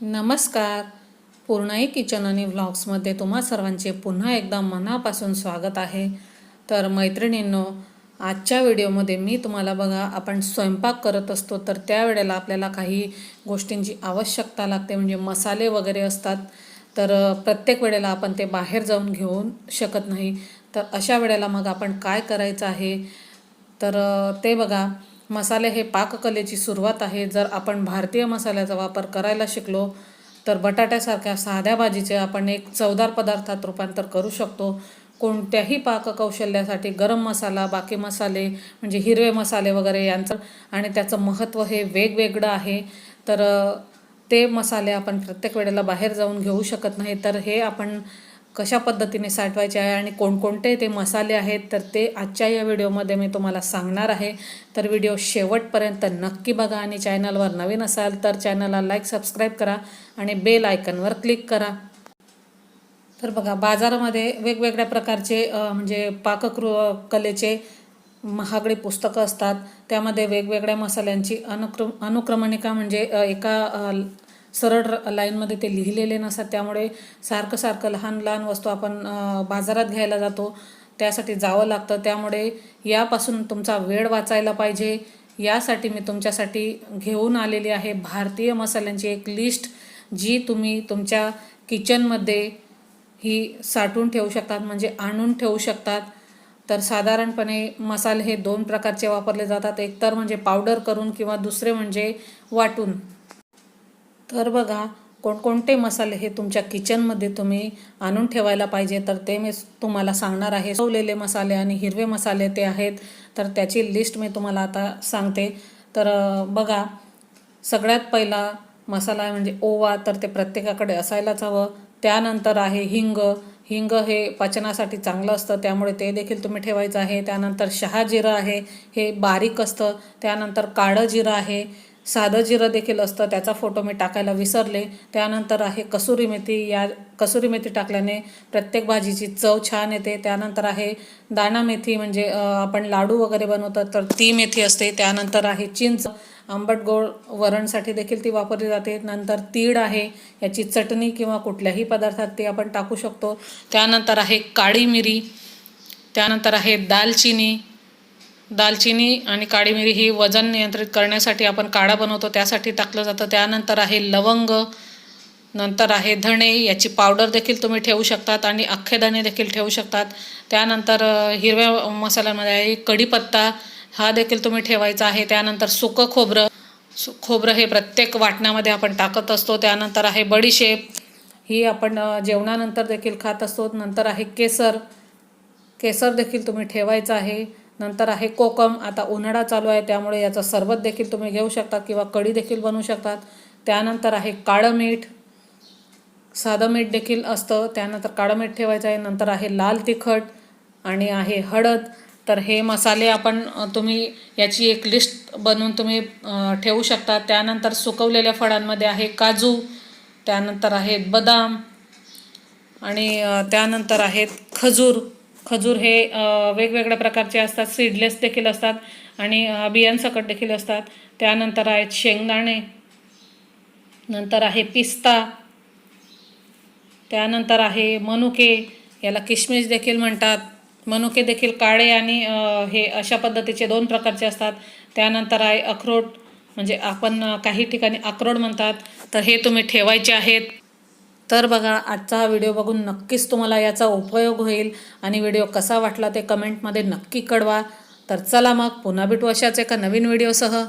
नमस्कार. पूर्णाई किचन आणि व्लॉग्समध्ये तुम्हा सर्वांचे पुन्हा एकदा मनापासून स्वागत आहे. तर मैत्रिणींनो आजच्या व्हिडिओमध्ये मी तुम्हाला बघा आपण स्वयंपाक करत असतो तर त्यावेळेला आपल्याला काही गोष्टींची आवश्यकता लागते म्हणजे मसाले वगैरे असतात. तर प्रत्येक वेळेला आपण ते बाहेर जाऊन घेऊन शकत नाही. तर अशा वेळेला मग आपण काय करायचं आहे? तर ते बघा. मसाले हे पाककलेची सुरुवात आहे. जर आपण भारतीय मसाल्याचा वापर करायला शिकलो तर बटाट्यासारख्या साध्या भाजीचे आपण एक चवदार पदार्थात रूपांतर करू शकतो. कोणत्याही पाककौशल्यासाठी गरम मसाला बाकी मसाले म्हणजे हिरवे मसाले वगैरे यांचं आणि त्याचं महत्त्व हे वेगवेगळं आहे. तर ते मसाले आपण प्रत्येक वेळेला बाहेर जाऊन घेऊ शकत नाही. तर हे आपण कशा पद्धतीने साठवायचे आहे आणि कोणकोणते ते मसाले आहेत तर ते आजच्या या व्हिडिओमध्ये मी तुम्हाला सांगणार आहे. तर व्हिडिओ शेवटपर्यंत नक्की बघा आणि चॅनलवर नवीन असाल तर चॅनलला लाईक सबस्क्राईब करा आणि बेल आयकनवर क्लिक करा. तर बघा बाजारामध्ये वेगवेगळ्या प्रकारचे म्हणजे पाककृ कलेचे महागडी पुस्तकं असतात. त्यामध्ये वेगवेगळ्या मसाल्यांची अनुक्रम अनुक्रमणिका म्हणजे एका सरळ लाईनमध्ये ते लिहिलेले नसतात. त्यामुळे सारखं सारखं लहान लहान वस्तू आपण बाजारात घ्यायला जातो. त्यासाठी जावं लागतं. त्यामुळे यापासून तुमचा वेळ वाचायला पाहिजे. यासाठी मी तुमच्यासाठी घेऊन आलेली आहे भारतीय मसाल्यांची एक लिस्ट जी तुम्ही तुमच्या किचनमध्ये ही साठवून ठेवू शकतात. म्हणजे आणून ठेवू शकतात. तर साधारणपणे मसाले हे दोन प्रकारचे वापरले जातात. एकतर म्हणजे पावडर करून किंवा दुसरे म्हणजे वाटून. तर बघा कोणकोणते मसाले हे तुमच्या किचनमध्ये तुम्ही आणून ठेवायला पाहिजे तर ते मी तुम्हाला सांगणार आहे. सवलेले मसाले आणि हिरवे मसाले ते आहेत तर त्याची लिस्ट मी तुम्हाला आता सांगते. तर बघा सगळ्यात पहिला मसाला आहे म्हणजे ओवा तर ते प्रत्येकाकडे असायलाच हवं. त्यानंतर आहे हिंग. हिंग हे पचनासाठी चांगलं असतं त्यामुळे ते देखील तुम्ही ठेवायचं आहे. त्यानंतर शहा जिरं आहे हे बारीक असतं. त्यानंतर काळं जिरं आहे. साधं जिरं देखील असतं त्याचा फोटो मी टाकायला विसरले. त्यानंतर आहे कसुरी मेथी. या कसुरी मेथी टाकल्याने प्रत्येक भाजीची चव छान येते. त्यानंतर आहे दाणा मेथी म्हणजे आपण लाडू वगैरे बनवतो तर ती मेथी असते. त्यानंतर आहे चिंच. आंबट गोड वरणसाठी देखील ती वापरली जाते. नंतर तीळ आहे. याची चटणी किंवा कुठल्याही पदार्थात ती आपण टाकू शकतो. त्यानंतर आहे काळी मिरी. त्यानंतर आहे दालचिनी. दालचिनी आणि काळी मिरी ही वजन नियंत्रित करण्यासाठी आपण काढा बनवतो त्यासाठी टाकलं जातं. त्यानंतर आहे लवंग नंतर आहे धणे याची पावडर देखील तुम्ही ठेवू शकतात आणि अख्खे दाणे देखील ठेवू शकतात. त्यानंतर हिरव्या मसाल्यामध्ये आहे कढीपत्ता हा देखील तुम्ही ठेवायचा आहे. त्यानंतर सुकं खोबरं सु खोबरं हे प्रत्येक वाटणामध्ये आपण टाकत असतो. त्यानंतर आहे बडीशेप ही आपण जेवणानंतर देखील खात असतो. नंतर आहे केसर केसर देखील तुम्ही ठेवायचं आहे. नंतर आहे कोकम आता उन्हाळा चालू आहे त्यामुळे याचं सरबत देखील तुम्ही घेऊ शकतात किंवा कढी देखील बनवू शकतात. त्यानंतर आहे काळं मीठ साधं मीठ देखील असतं त्यानंतर काळं मीठ ठेवायचं आहे नंतर आहे लाल तिखट आणि आहे हळद. तर हे मसाले आपण तुम्ही याची एक लिस्ट बनवून तुम्ही ठेवू शकता. त्यानंतर सुकवलेल्या फळांमध्ये आहे काजू त्यानंतर आहेत बदाम आणि त्यानंतर आहेत खजूर. खजूर हे वेगवेगळ्या प्रकारचे असतात. सीडलेस देखील असतात आणि बियांसकट देखील असतात. त्यानंतर आहेत शेंगदाणे. नंतर आहे पिस्ता. त्यानंतर आहे मनुके. याला किशमिश देखील म्हणतात. मनुके देखील काळे आणि हे अशा पद्धतीचे दोन प्रकारचे असतात. त्यानंतर आहे अक्रोड म्हणजे आपण काही ठिकाणी अक्रोड म्हणतात. तर हे तुम्ही ठेवायचे आहेत. तर बघा आजचा हा व्हिडिओ बघून नक्कीच तुम्हाला याचा उपयोग होईल. आणि व्हिडिओ कसा वाटला ते कमेंटमध्ये नक्की कळवा. तर चला मग पुन्हा भेटू अशाच एका नवीन व्हिडिओसह